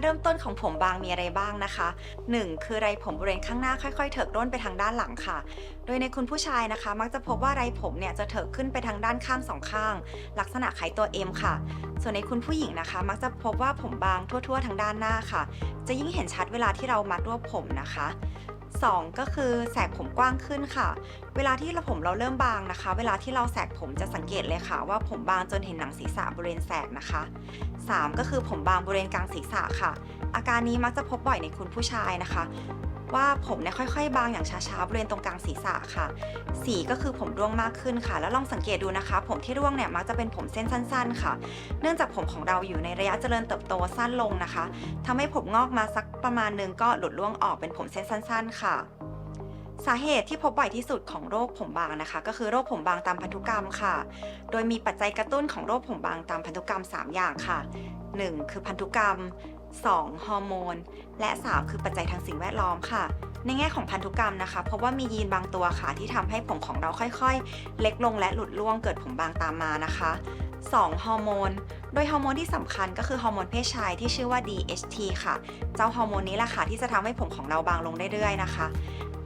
เริ่มต้นของผมบางมีอะไรบ้างนะคะ 1. คือไรผมบริเวณข้างหน้าค่อยๆ เถิกร่นไปทางด้านหลังค่ะ โดยในคุณผู้ชายนะคะ มักจะพบว่าไรผมเนี่ยจะเถิกขึ้นไปทางด้านข้างสองข้าง ลักษณะคล้ายตัว M ค่ะ ส่วนในคุณผู้หญิงนะคะ มักจะพบว่าผมบางทั่ว ๆ ทางด้านหน้าค่ะ จะยิ่งเห็นชัดเวลาที่เรามัดรวบผมนะคะ2 ก็คือแสกผมกว้างขึ้นค่ะ เวลาที่เราผมเราเริ่มบางนะคะ เวลาที่เราแสกผมจะสังเกตเลยค่ะ ว่าผมบางจนเห็นหนังศีรษะบริเวณแสกนะคะ 3 ก็คือผมบางบริเวณกลางศีรษะค่ะ อาการนี้มักจะพบบ่อยในคุณผู้ชายนะคะ ว่าผมเนี่ยค่อยๆ บางอย่างช้าๆบริเวณตรงกลางศีรษะค่ะ4ก็คือผมร่วงมากขึ้นค่ะ แล้วลองสังเกตดูนะคะ ผมที่ร่วงเนี่ยมักจะเป็นผมเส้นสั้น ๆ ค่ะ เนื่องจากผมของเราอยู่ในระยะเจริญเติบโตสั้นลงนะคะทำให้ผมงอกมาสักประมาณนึงก็หลุดร่วงออกเป็นผมเส้นสั้น ๆ ค่ะสาเหตุที่พบบ่อยที่สุดของโรคผมบางนะคะ ก็คือโรคผมบางตามพันธุกรรมค่ะ โดยมีปัจจัยกระตุ้นของโรคผมบางตามพันธุกรรม 3 อย่างค่ะ 1. คือพันธุกรรม 2. ฮอร์โมน และ 3 คือปัจจัยทางสิ่งแวดล้อมค่ะ ในแง่ของพันธุกรรมนะคะพบว่ามียีนบางตัวค่ะ ที่ทำให้ผมของเราค่อยๆ เล็กลงและหลุดร่วงเกิดผมบางตามมานะคะ 2. ฮอร์โมน โดยฮอร์โมนที่สำคัญก็คือฮอร์โมนเพศชายที่ชื่อว่า DHT ค่ะ เจ้าฮอร์โมนนี้แหละค่ะที่จะทำให้ผมของเราบางลงเรื่อยๆนะคะ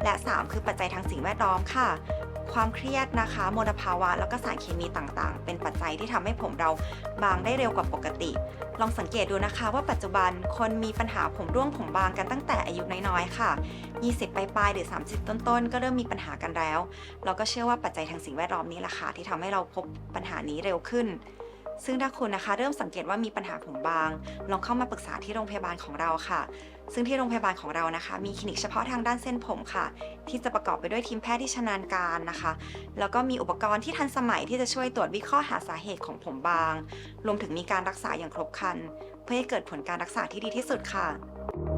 และ 3 คือปัจจัยทางสิ่งแวดล้อมค่ะ ความเครียดนะคะมลภาวะ แล้วก็สารเคมีต่างๆ เป็นปัจจัยที่ทำให้ผมเราบางได้เร็วกว่าปกติ ลองสังเกตดูนะคะว่าปัจจุบันคนมีปัญหาผมร่วงผมบางกันตั้งแต่อายุน้อยๆค่ะ 20ปลายๆหรือ 30 ต้นๆ ก็เริ่มมีปัญหากันแล้ว เราก็เชื่อว่าปัจจัยทางสิ่งแวดล้อมนี้แหละค่ะที่ทำให้เราพบปัญหานี้เร็วขึ้น ซึ่งถ้าคุณนะคะเริ่มสังเกตว่ามีปัญหาผมบาง ลองเข้ามาปรึกษาที่โรงพยาบาลของเราค่ะ ซึ่งที่โรงพยาบาลของเรานะคะ มีคลินิกเฉพาะทางด้านเส้นผมค่ะ ที่จะประกอบไปด้วยทีมแพทย์ที่ชำนาญการนะคะ แล้วก็มีอุปกรณ์ที่ทันสมัยที่จะช่วยตรวจวิเคราะห์หาสาเหตุของผมบาง รวมถึงมีการรักษาอย่างครบครัน เพื่อให้เกิดผลการรักษาที่ดีที่สุดค่ะ